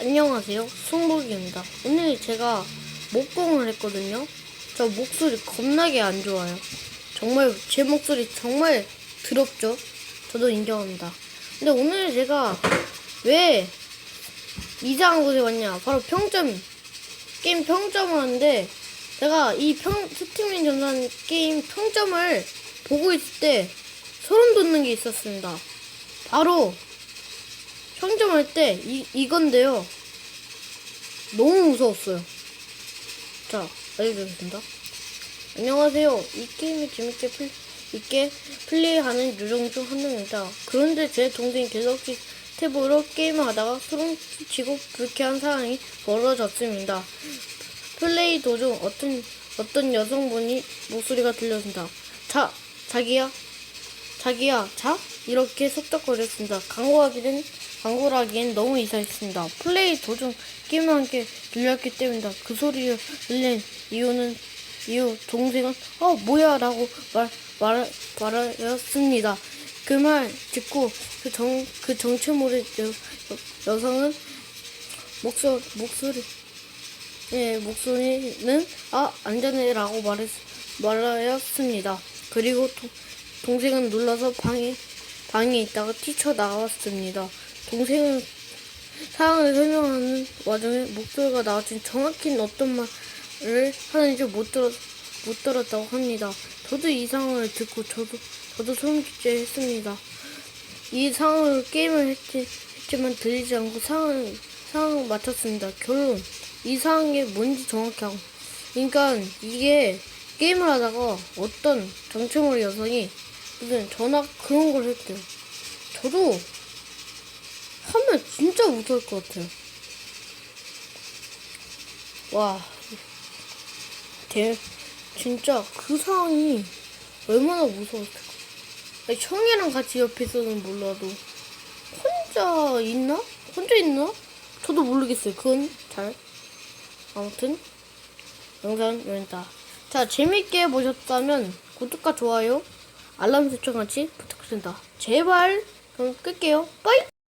안녕하세요. 송복입니다. 오늘 제가 목공을 했거든요. 저 목소리 겁나게 안 좋아요. 정말 제 목소리 정말 더럽죠? 저도 인정합니다. 근데 오늘 제가 왜 이상한 곳에 왔냐? 바로 평점 게임 평점을 하는데 제가 이 평 스팀인 전산 게임 평점을 보고 있을 때 소름 돋는 게 있었습니다. 바로 평점할 때 이, 이건데요. 너무 무서웠어요. 자, 알려드리겠습니다. 안녕하세요. 이 게임을 재밌게 플, 있게 플레이하는 요정 중 한 명입니다. 그런데 제 동생이 갤럭시 탭으로 게임을 하다가 소름 끼치고 불쾌한 상황이 벌어졌습니다. 플레이 도중 어떤 어떤 여성분이 목소리가 들려온다. 자, 자기야, 자기야, 자? 이렇게 속닥거렸습니다. 광고하기는, 광고를 하기엔 너무 이상했습니다. 플레이 도중 게임을 함께 들렸기 때문이다. 그 소리를 들린 이유는, 이유, 동생은, 어, 뭐야, 라고 말, 말, 말하였습니다. 그 말 듣고 그 정, 그 정체 모를 여, 여, 여성은 목소, 목소리, 예, 목소리는, 아, 안전해 라고 말했, 말하였습니다. 그리고 도, 동생은 놀라서 방에 방에 있다가 뛰쳐 나왔습니다. 동생은 상황을 설명하는 와중에 목소리가 나왔지만 정확히는 어떤 말을 하는지 못 들었 못 들었다고 합니다. 저도 이 상황을 듣고 저도 저도 소름끼쳐했습니다. 이 상황을 게임을 했지, 했지만 들리지 않고 상황 상황을 맞췄습니다. 결론 이 상황이 뭔지 정확히 하고 그러니까 이게 게임을 하다가 어떤 정체모를 여성이 무슨 전화 그런 걸 했대요. 저도 하면 진짜 무서울 것 같아요. 와, 대, 진짜 그 상황이 얼마나 무서웠을까. 아니, 형이랑 같이 옆에 있어는 몰라도 혼자 있나? 혼자 있나? 저도 모르겠어요. 그건 잘. 아무튼 영상 여기다. 자, 재밌게 보셨다면 구독과 좋아요, 알람 설정같이 부탁드립니다. 제발 그럼 끌게요. 빠이!